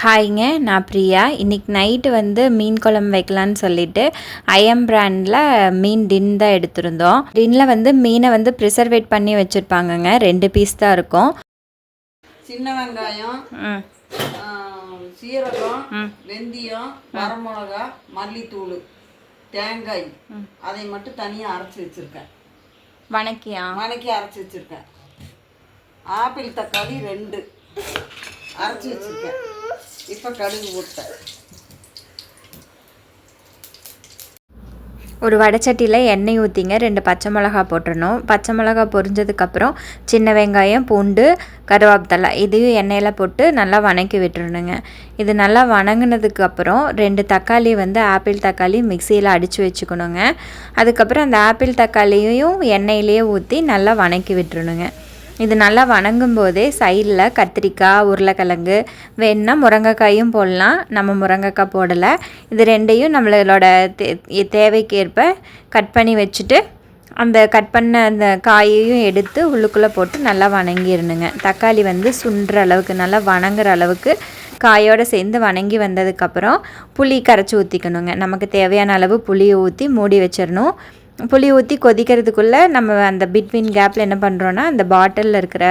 ஹாய்ங்க நான் பிரியா. இன்றைக்கி நைட்டு வந்து மீன் குழம்பு வைக்கலான்னு சொல்லிட்டு ஐஎம் பிராண்டில் மீன் டின் தான் எடுத்திருந்தோம். டின்னில் வந்து மீனை வந்து ப்ரிசர்வேட் பண்ணி வச்சுருப்பாங்கங்க. ரெண்டு பீஸ் தான் இருக்கும். சின்ன வெங்காயம் சீரகம் வெந்தயம் வரமிளகா மல்லித்தூள் தேங்காய். அதை மட்டும் தனியாக அரைச்சி வச்சுருக்கேன். வணக்கியா? வணக்கி அரைச்சி வச்சுருக்கேன். ஆப்பிள் தக்காளி ரெண்டு. அரைச்சி வச்சுருக்கேன். இப்போ கடுகு போட்டேன் ஒரு வடைச்சட்டியில் எண்ணெய் ஊற்றிங்க ரெண்டு பச்சை மிளகா போட்டுடணும் பச்சை மிளகா பொரிஞ்சதுக்கப்புறம் சின்ன வெங்காயம் பூண்டு கருவேப்பிலை இதையும் எண்ணெயில் போட்டு நல்லா வணக்கி விட்டுறணுங்க. இது நல்லா வணங்கினதுக்கப்புறம் ரெண்டு தக்காளி வந்து ஆப்பிள் தக்காளி மிக்சியில் அடித்து வச்சுக்கணுங்க. அதுக்கப்புறம் அந்த ஆப்பிள் தக்காளியையும் எண்ணெயிலேயே ஊற்றி நல்லா வணக்கி விட்டுறணுங்க. இது நல்லா வணங்கும் போதே சைடில் கத்திரிக்காய் உருளைக்கிழங்கு வேணுன்னா முருங்கைக்காயும் போடலாம். நம்ம முருங்கைக்காய் போடலை. இது ரெண்டையும் நம்மளோட தே தேவைக்கேற்ப கட் பண்ணி வச்சுட்டு அந்த கட் பண்ண அந்த காயையும் எடுத்து உள்ளுக்குள்ளே போட்டு நல்லா வணங்கிடணுங்க. தக்காளி வந்து சுண்டுற அளவுக்கு நல்லா வணங்குற அளவுக்கு காயோடு சேர்ந்து வணங்கி வந்ததுக்கப்புறம் புளி கரைச்சி ஊற்றிக்கணுங்க நமக்கு தேவையான அளவு புளியை ஊற்றி மூடி வச்சிடணும். புளி ஊற்றி கொதிக்கிறதுக்குள்ளே நம்ம அந்த பிட்வீன் கேப்பில் என்ன பண்ணுறோன்னா அந்த பாட்டிலில் இருக்கிற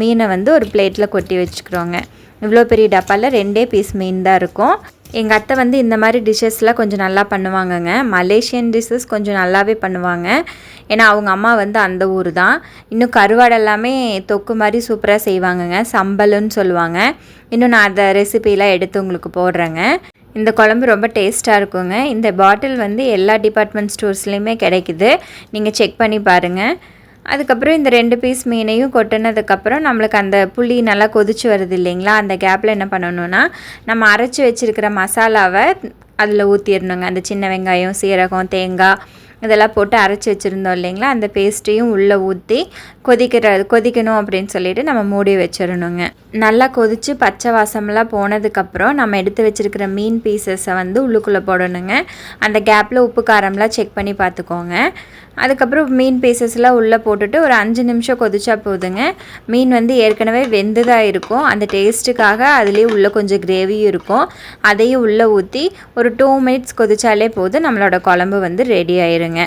மீனை வந்து ஒரு பிளேட்டில் கொட்டி வச்சுக்கிறோங்க இவ்வளோ பெரிய டப்பாவில் ரெண்டே பீஸ் மீன் தான் இருக்கும். எங்கள் அத்தை வந்து இந்த மாதிரி டிஷ்ஷஸ்லாம் கொஞ்சம் நல்லா பண்ணுவாங்கங்க. மலேசியன் டிஷ்ஷஸ் கொஞ்சம் நல்லாவே பண்ணுவாங்க. ஏன்னா அவங்க அம்மா வந்து அந்த ஊர் தான். இன்னும் கருவாடு எல்லாமே தொக்கு மாதிரி சூப்பராக செய்வாங்கங்க. சம்பலுன்னு சொல்லுவாங்க. இன்னும் நான் அந்த ரெசிபிலாம் எடுத்து உங்களுக்கு போடுறேங்க. இந்த குழம்பு ரொம்ப டேஸ்ட்டாக இருக்குங்க. இந்த பாட்டில் வந்து எல்லா டிபார்ட்மெண்ட் ஸ்டோர்ஸ்லேயுமே கிடைக்குது. நீங்கள் செக் பண்ணி பாருங்கள் அதுக்கப்புறம் இந்த ரெண்டு பீஸ் மீனையும் கொட்டினதுக்கப்புறம் நம்மளுக்கு அந்த புளி நல்லா கொதிச்சு வருது இல்லைங்களா? அந்த கேப்பில் என்ன பண்ணணும்னா நம்ம அரைச்சி வச்சுருக்கிற மசாலாவை அதில் ஊற்றிடணுங்க அந்த சின்ன வெங்காயம் சீரகம் தேங்காய் இதெல்லாம் போட்டு அரைச்சி வச்சுருந்தோம் இல்லைங்களா? அந்த பேஸ்ட்டையும் உள்ளே ஊற்றி கொதிக்கிற கொதிக்கணும் அப்படின்னு சொல்லிட்டு நம்ம மூடி வச்சிடணுங்க. நல்லா கொதித்து பச்சை வாசம்லாம் போனதுக்கப்புறம் நம்ம எடுத்து வச்சுருக்கிற மீன் பீசஸை வந்து உள்ளுக்குள்ளே போடணுங்க. அந்த கேப்பில் உப்பு காரம்லாம் செக் பண்ணி பார்த்துக்கோங்க. அதுக்கப்புறம் மீன் பீசஸ்லாம் உள்ளே போட்டுட்டு ஒரு அஞ்சு நிமிஷம் கொதிச்சா போதுங்க. மீன் வந்து ஏற்கனவே வெந்துதாக இருக்கும். அந்த டேஸ்ட்டுக்காக அதுலேயே உள்ளே கொஞ்சம் கிரேவியும் இருக்கும். அதையும் உள்ளே ஊற்றி ஒரு டூ மினிட்ஸ் கொதிச்சாலே போதும். நம்மளோட குழம்பு வந்து ரெடி ஆயிருங்க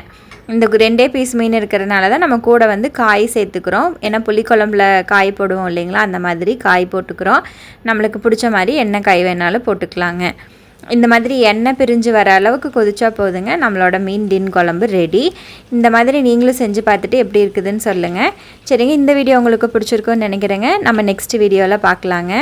இந்த ரெண்டே பீஸ் மீன் இருக்கிறதுனால தான் நம்ம கூட வந்து காய் சேர்த்துக்கிறோம். ஏன்னா புளிக்குழம்புல காய் போடுவோம் இல்லைங்களா? அந்த மாதிரி காய் போட்டுக்கிறோம். நம்மளுக்கு பிடிச்ச மாதிரி என்ன காய் வேணாலும் போட்டுக்கலாங்க. இந்த மாதிரி எண்ணெய் பிரிஞ்சு வர அளவுக்கு கொதிச்சா போதுங்க. நம்மளோட மீன் டின் குழம்பு ரெடி. இந்த மாதிரி நீங்களும் செஞ்சு பார்த்துட்டு எப்படி இருக்குதுன்னு சொல்லுங்கள் சரிங்க இந்த வீடியோ உங்களுக்கு பிடிச்சிருக்குன்னு நினைக்கிறேங்க. நம்ம நெக்ஸ்ட் வீடியோவில் பார்க்கலாங்க.